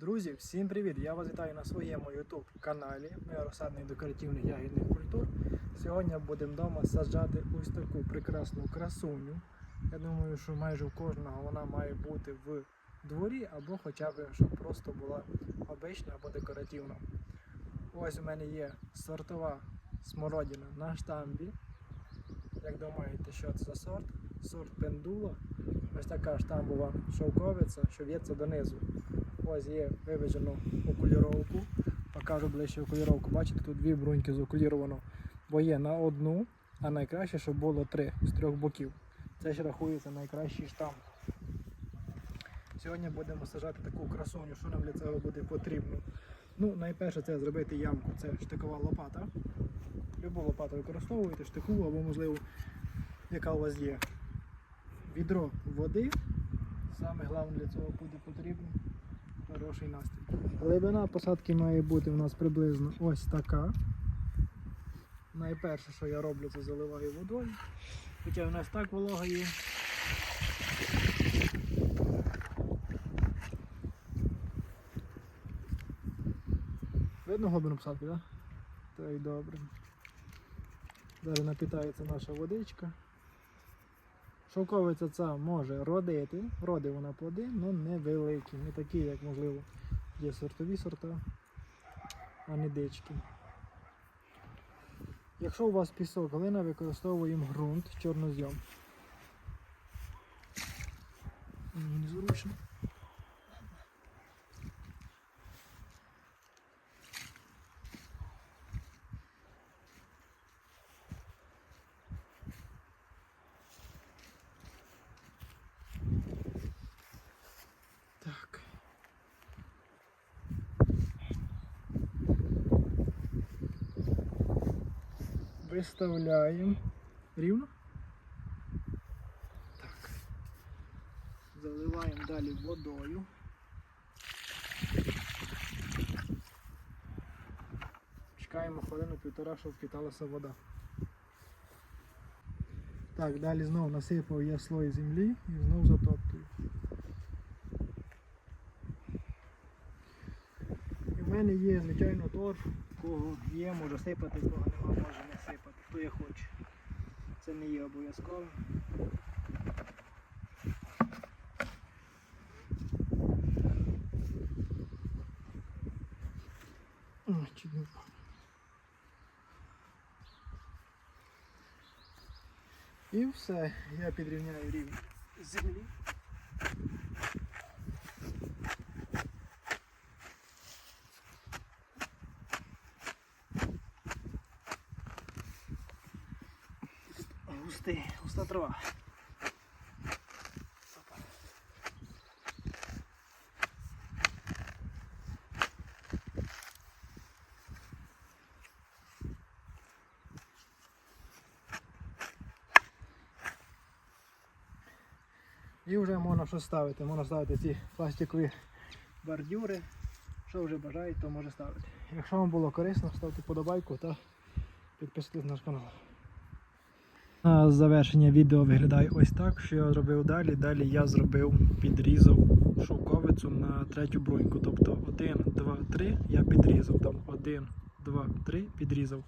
Друзі, всім привіт! Я вас вітаю на своєму YouTube каналі Моя розсадник декоративних ягідних культур. Сьогодні будемо вдома саджати ось таку прекрасну красуню. Я думаю, що майже у кожного вона має бути в дворі або хоча б щоб просто була обична або декоративна. Ось у мене є сортова смородина на штамбі. Як думаєте, що це за сорт? Сорт пендула. Ось така штамбова шовковиця, що в'ється донизу. Ось є виведено окуліровку. Покажу ближче окуліровку. Бачите, тут дві бруньки закуліровано, бо є на одну, а найкраще, щоб було три з трьох боків. Це ж рахується найкращий штамп. Сьогодні будемо сажати таку красуню, що нам для цього буде потрібно. Ну, найперше це зробити ямку, це штикова лопата. Любу лопату використовуєте, штику або, можливо, яка у вас є. Відро води. Саме головне для цього буде потрібно хороший настрій. Глибина посадки має бути у нас приблизно ось така. Найперше, що я роблю, це заливаю водою. Хоча у нас так волога є. Видно глибину посадки, так? Да? Так, добре. Зараз напітається наша водичка. Шовковиця ця може родити, роди вона плоди, але невеликі, не такі, як можливо є сортові сорта, а не дички. Якщо у вас пісок, глина, використовуємо ґрунт, чорнозйом. Незручно. Виставляємо рівно. Так. Заливаємо далі водою. Чекаємо хвилину півтора, щоб впіталася вода. Так, далі знову насипав я слой землі і знову затоптую. І в мене є, звичайно, торф, кого є, може сипати, кого нема, може не сипати, хто я хоче. Це не є обов'язково. І все, я підрівняю рівень землі. Густий, густа трава. І вже можна щось ставити. Можна ставити ці пластикові бордюри. Що вже бажають, то може ставити. Якщо вам було корисно, ставте подобайку та підписуйтесь на наш канал. На завершення відео виглядає ось так, що я зробив далі. Далі я зробив підрізав шовковицю на третю бруньку. Тобто 1, 2, 3 я підрізав. Там 1, 2, 3 підрізав.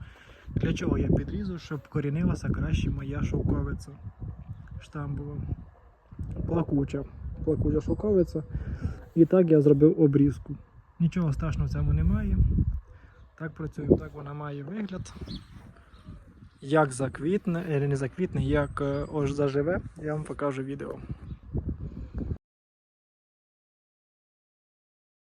Для чого я підрізав? Щоб корінилася краще моя шовковиця штамбова. Плакуча. Плакуча шовковиця. І так я зробив обрізку. Нічого страшного в цьому немає. Так працюємо, так вона має вигляд. Як заквітне, е, не заквітне, як е, ось заживе, я вам покажу відео.